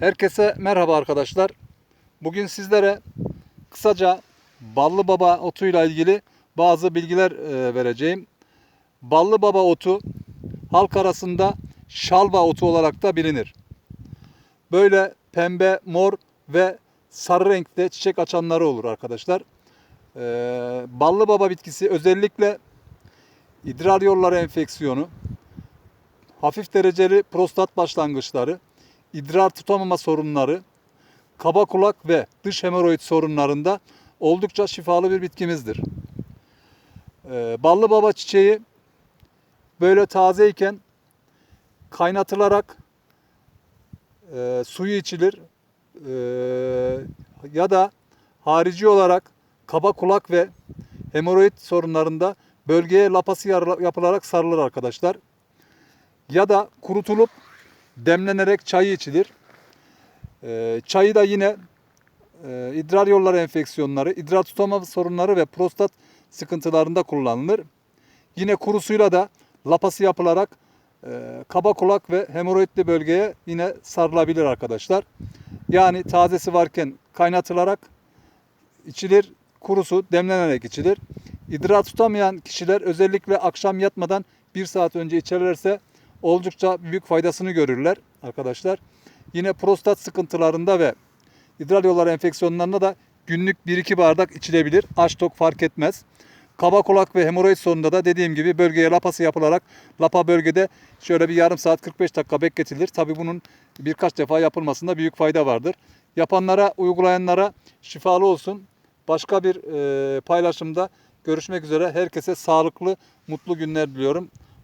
Herkese merhaba arkadaşlar. Bugün sizlere kısaca ballı baba otuyla ilgili bazı bilgiler e, vereceğim. Ballı baba otu halk arasında şalba otu olarak da bilinir. Böyle pembe, mor ve sarı renkte çiçek açanları olur arkadaşlar. E, ballı baba bitkisi özellikle idrar yolları enfeksiyonu, hafif dereceli prostat başlangıçları, idrar tutamama sorunları, kaba kulak ve dış hemoroid sorunlarında oldukça şifalı bir bitkimizdir. Ee, ballı baba çiçeği böyle tazeyken kaynatılarak e, suyu içilir Ee, ya da harici olarak kaba kulak ve hemoroid sorunlarında bölgeye lapası yapılarak sarılır arkadaşlar. Ya da kurutulup demlenerek çayı içilir. Ee, çayı da yine e, idrar yolları enfeksiyonları, idrar tutama sorunları ve prostat sıkıntılarında kullanılır. Yine kurusuyla da lapası yapılarak e, kaba kulak ve hemoroidli bölgeye yine sarılabilir arkadaşlar. Yani tazesi varken kaynatılarak içilir, kurusu demlenerek içilir. İdrar tutamayan kişiler özellikle akşam yatmadan bir saat önce içerlerse oldukça büyük faydasını görürler arkadaşlar. Yine prostat sıkıntılarında ve idrar yolları enfeksiyonlarında da günlük 1-2 bardak içilebilir. Aç tok fark etmez. Kaba kulak ve hemoroid sorununda da dediğim gibi bölgeye lapası yapılarak lapa bölgede şöyle bir yarım saat 45 dakika bekletilir. Tabi bunun birkaç defa yapılmasında büyük fayda vardır. Yapanlara, uygulayanlara şifalı olsun. Başka bir e, paylaşımda görüşmek üzere. Herkese sağlıklı, mutlu günler diliyorum.